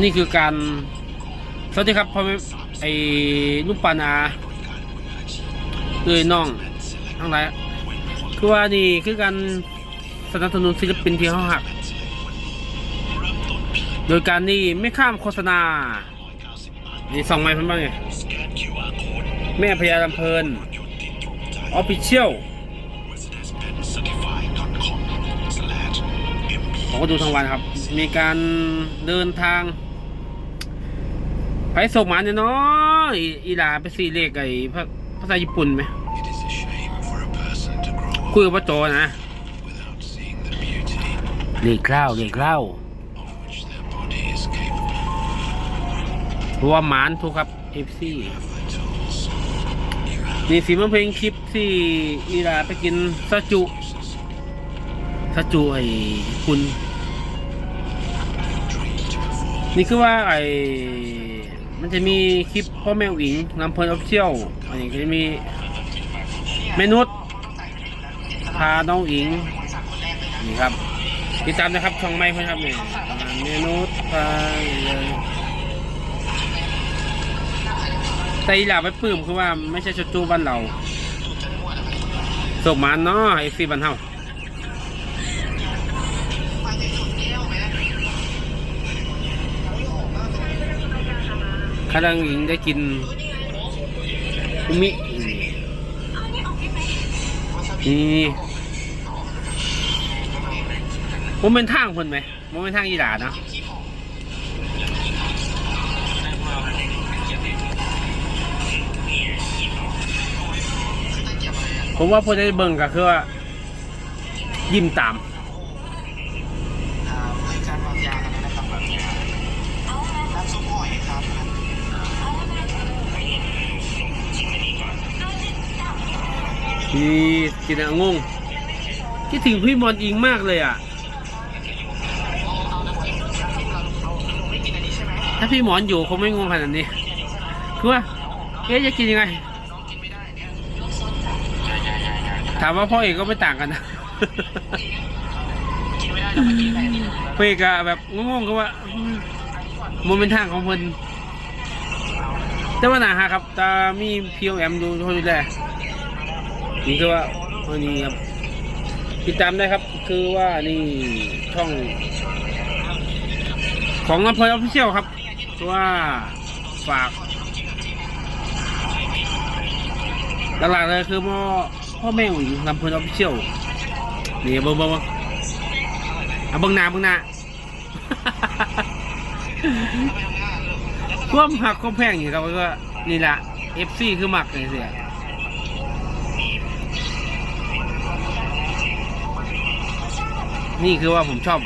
นี่คือการ สวัสดีครับพ่อแม่ไอ้ลูกปานาเอ้ยน้องทั้งหลายคือว่านี่คือการสนับสนุนศิลปินที่เขาหัก โดยการนี่ไม่ข้ามโฆษณา นี่สองไม้พิ่นบ้างไงแม่พญาลำเพลินออฟฟิเชียลผมก็ดูทั้งวันครับ มีการเดินทาง ไปส่งหมาเนี่ยเนาะอีอีหลาไปซีเลขไอ้ภาภาษาญี่ปุ่นไหม It is a shame for a person to grow คุย up กับพ่อโจนะ without seeing the beauty เลขเล่าเลขเล่า of which their body is capable เพราะว่าหมานถูกครับเอฟซี of the tools. นี่สีมันเพลงคลิปที่อีหลาไปกินซาจุซาจุไอ้ญี่ปุ่น Dream to perform นี่คือว่าไอ้ มันจะมีคลิปพ่อแม่อิงนำเพลินออฟเชียลอันนี้ก็จะมีเมนุษพาน้องอิงนี่ครับติดตามนะครับช่องไม่เพื่อนครับเนี่ยเมนุษพาเลยแต่อีหลาไปปื้มคือว่าไม่ใช่ชดจูบ้านเราส่งมาเนาะไอซีบ้านเฮา ข้าดังหญิงได้กินอุมินี่มันเป็นทางคนไหมมันเป็นทางอีหลาเนาะผมว่าพอได้เบิ่งก็คือว่ายิ้มตาม พี่กินอะงงคิดถึงพี่มอนอิงมากเลยอะ ถ้าพี่หมอนอยู่คงไม่งงขนาดนี้คือว่าเอ๊ะจะกินยังไง ถามว่าพ่อเอกก็ไม่ต่างกันนะพ่อเอกอะแบบงงๆก็ว่าอืมมันเป็นทางของเพิ่นแต่ว่าหนาฮะครับตามีพีโอแอมดูเขาดูแล นี่คือว่าอันนี้ครับติดตามได้ครับ คือว่านี่ช่อง ของอำเภอออฟฟิเชียลครับคือว่าฝากหลักๆเลยคือพ่อพ่อแม่หญิงลำเพลินออฟฟิเชียลนี่เบิ้งเบิ้งเบิ้งเอาเบิ้งหน้าเบิ้งหน้าความหักความแพงอยู่ครับก็นี่แหละ FC คือหมักเลยเสีย นี่คือว่าผมชอบ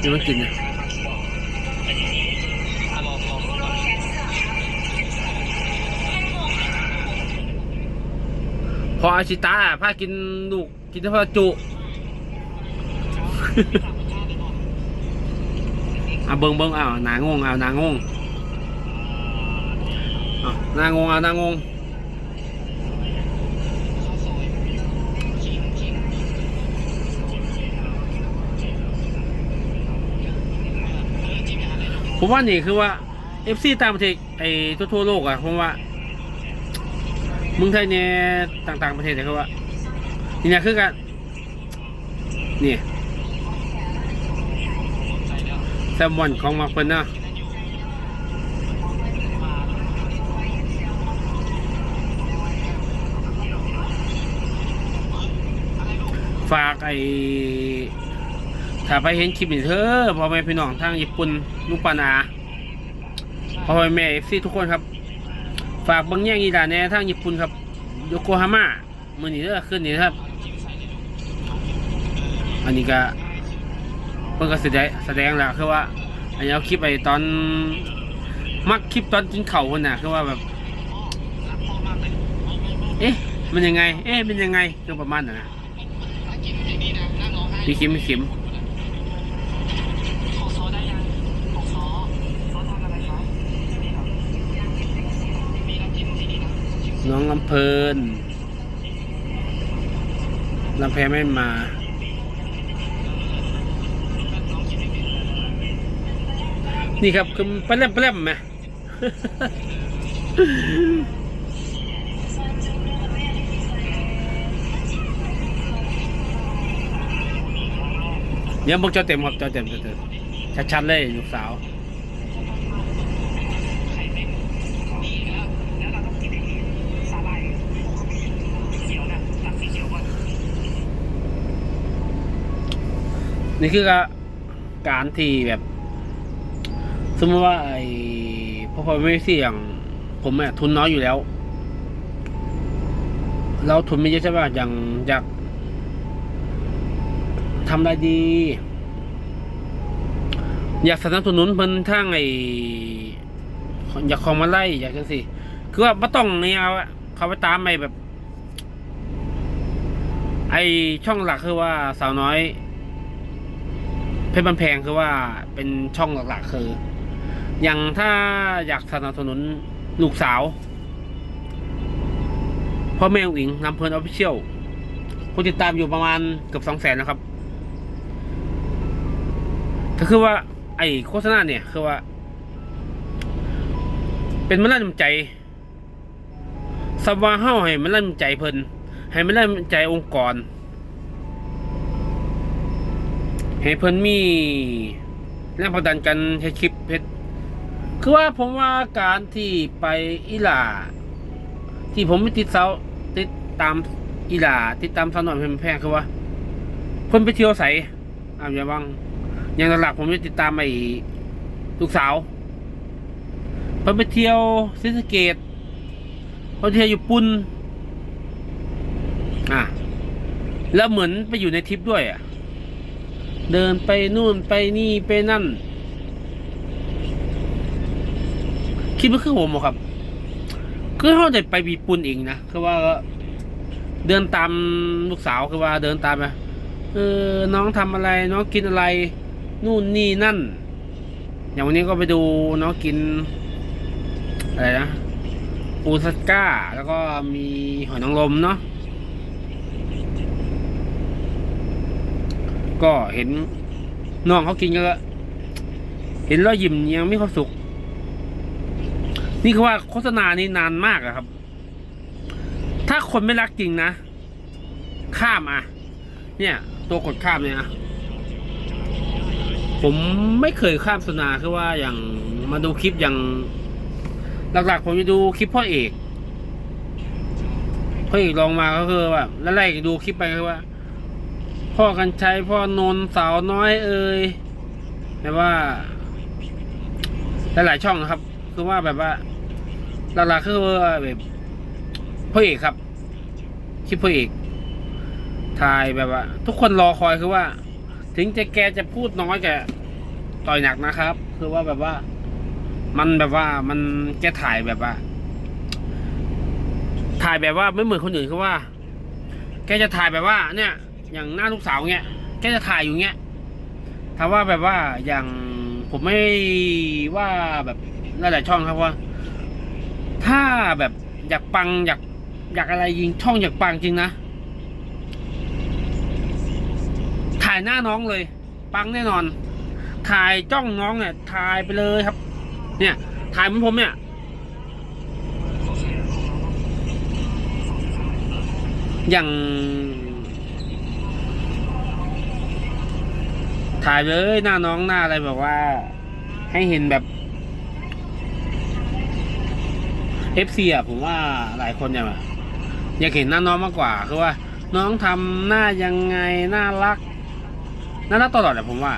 นี่มันกินนะพออาชิตาพากินลูกกินแต่พอจุเอาเบิงเบิงเอาหนางงเอาหนางงเอาหนางงเอาหนางง ผมว่านี่คือว่าเอฟซีต่างประเทศไอ้ทั่วโลกอะผมว่าเมืองไทยเนี่ยต่าง ๆประเทศเนี่ยคือว่านี่นะคือกันนี่แซลมอนของมาเพิ่นเนาะฝากไอ้ ถ้าไปเห็นคลิปนี้เธอพ่อแม่พี่น้องทางญี่ปุ่นลูกปานาพ่อแม่เอฟซีทุกคนครับ ฝากบางแย่งอีดาแน่ทางญี่ปุ่นครับโยโกฮาม่ามือนี้เด้อขึ้นนี่ครับ อันนี้ก็เพิ่งก็แสดงแสดงแล้วคือว่า อันนี้เอาคลิปไปตอนมักคลิปตอนกินเข่าคนน่ะคือว่าแบบ เอ๊ะมันยังไง เอ๊ะเป็นยังไงคือประมาณนั้นนะมีคิมมีคิม น้องลำเพลินลำเพลไม่มานี่ครับคือปลาแปลาแรไหมเนี่ยพวกเจ้าเต็มครับเจ้าเต็มเเต็มชัดๆเลยลูกสาว นี่คือการที่แบบ สมมติว่าไอ้พอพอไม่เสี่ยง ผมอะทุนน้อยอยู่แล้ว เราทุนไม่เยอะใช่ป่ะอย่างอยากทำอะไรดี อยากสนับสนุนเพิ่นทางไอ้อยากของมาไล่อยากจังสิคือว่าไม่ต้องเนี่ยเอาเขาไปตามไปแบบ ไอช่องหลักคือว่าสาวน้อย เพชรบันแพงคือว่าเป็นช่องหลักๆคือ อย่างถ้าอยากสนับสนุนลูกสาวพ่อแม่อุ๋งอิงนำเพลินออฟฟิเชียลผู้ติดตามอยู่ประมาณเกือบสองแสนนะครับก็คือว่า ไอ้โฆษณาเนี่ยคือว่า เป็นมันน่าใจสว่าเฮ้าให้มันน่าใจเพิ่นให้มันน่าใจองค์กร ให้เพิ่นมีแรงผลักดันกันให้คลิปเพชรคือว่าผมว่าการที่ไปอิหร่าที่ผมไม่ติดเสาติดตามอิหร่าติดตามสน่อยเพชรแพงคือว่าเพิ่นไปเที่ยวใสอ่าอย่าวังอย่างหลักผมจะติดตามไอ้ลูกสาวเพิ่นไปเที่ยวศรีสเกดเพิ่นเที่ยวญี่ปุ่นอะแล้วเหมือนไปอยู่ในทริปด้วยอะ เดินไปนู่นไปนี่ไปนั่น คิดว่าคือผมครับ คือเขาได้ไปญี่ปุ่นเองนะคือว่าเดินตามลูกสาวคือว่าเดินตามไปเออน้องทำอะไร น้องกินอะไร นู่นนี่นั่น อย่างวันนี้ก็ไปดูน้องกิน อะไรนะปูสก้า แล้วก็มีหอยนางรมเนาะ ก็เห็นน้องเขากินก็เห็นแล้วยิ้มยังไมีความสุข นี่คือว่าโฆษณานี้นานมากอะครับ ถ้าคนไม่รักจริงนะ ข้ามอะ เนี่ย ตัวกดข้ามเนี่ยอะผมไม่เคยข้ามโฆษณาคือว่าอย่างมาดูคลิปอย่าง หลักๆ ผมจะดูคลิปพ่อเอกพ่อเอกลองมาก็คือแบบแล้วไล่ดูคลิปไปคือว่า พ่อกันชัยพ่อนนสาวน้อยเอ่ยแต่ว่า หลายๆช่องนะครับ คือว่าแบบว่าหลักๆคือว่าแบบพ่อเอกครับคลิปพ่อเอกถ่ายแบบว่า ทุกคนรอคอยคือว่า ถึงจะแกจะพูดน้อยแกต่อยหนักนะครับ คือว่าแบบว่า มันแบบว่ามันแกถ่ายแบบว่า ถ่ายแบบว่าไม่เหมือนคนอื่นคือว่า แกจะถ่ายแบบว่า เนี่ย อย่างหน้าลูกสาวเงี้ยแกจะถ่ายอยู่เงี้ยถามว่าแบบว่าอย่างผมไม่ว่าแบบหลายๆช่องครับว่า ถ้าแบบอยากปังอยากอยากอะไรยิงช่องอยากปังจริงนะถ่ายหน้าน้องเลย ปังแน่นอน ถ่ายจ้องน้องเนี่ยถ่ายไปเลยครับ เนี่ย ถ่ายเหมือนผมเนี่ยอย่าง ถ่ายเลยหน้าน้องหน้าอะไรแบบว่า ให้เห็นแบบ FC อะผมว่าหลายคนเนี่ยอยากเห็นหน้าน้องมากกว่าคือว่า น้องทำหน้ายังไงน่ารักน่ารักตลอดแหละผมว่า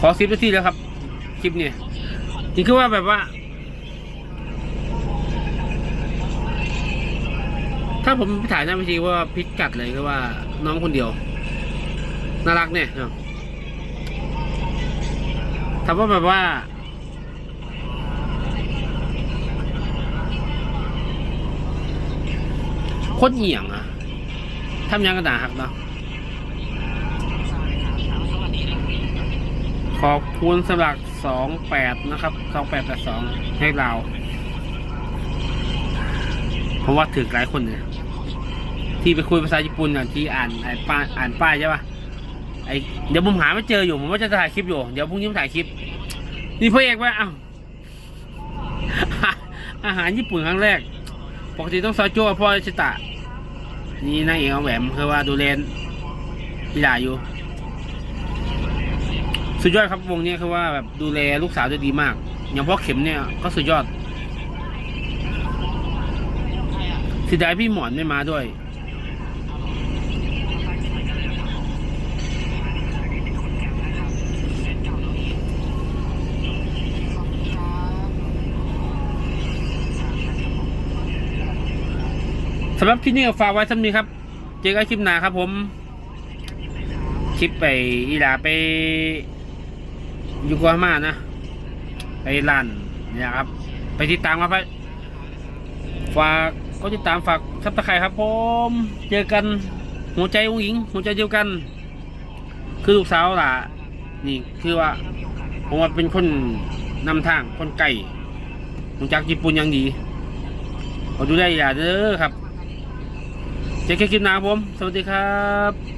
ขอสิบนาทีแล้วครับ คลิปเนี่ยจริงคือว่าแบบว่า ถ้าผมถ่ายหน้าเวทีว่าพิกัดเลยก็ว่าน้องคนเดียว น่ารักเนี่ยถามว่าแบบว่าโคตรเหี่ยงอะทำยังกระดาหักเนาะขอบคุณสำหรับสองแปดนะครับสองแปดแปดสองให้เรา เพราะว่าถือหลายคนเนี่ยที่ไปคุยภาษาญี่ปุ่นอะที่อ่านอ่านป้ายอ่านป้ายใช่ปะ ไอเดี๋ยวผมหาไม่เจออยู่ผมว่าจะถ่ายคลิปอยู่ เดี๋ยวพรุ่งนี้ผมถ่ายคลิป นี่พระเอกว่าอ้าวอาหารญี่ปุ่นครั้งแรก ปกติต้องซอยโจ้พ่อชิตะ นี่นางเอกเอาแหวมคือว่าดูแลพี่ดาอยู่ สุดยอดครับวงนี้คือว่าแบบดูแลลูกสาวได้ดีมาก อย่างพ่อเข็มเนี่ยก็สุดยอดเสียดายพี่หมอนไม่มาด้วยำหรับคลิปนี้ก็ฝากไว้สักนี้ครับ เจอกันคลิปหน้าครับ ผม คลิปไปอีลาไปยูโกฮาม่านะ ไปร้านเนี่ยครับ ไปติดตามครับไปฝากก็ติดตามฝากซับตะไคร่ครับ ผม เจอกันหัวใจองหญิง หัวใจเดียวกัน คือลูกสาวล่ะ นี่คือว่าผมว่าเป็นคนนำทางคนไก่รู้จักญี่ปุ่นอย่างดีขอดูได้อย่าเด้อครับ เจอกันคลิปหน้าครับผม สวัสดีครับ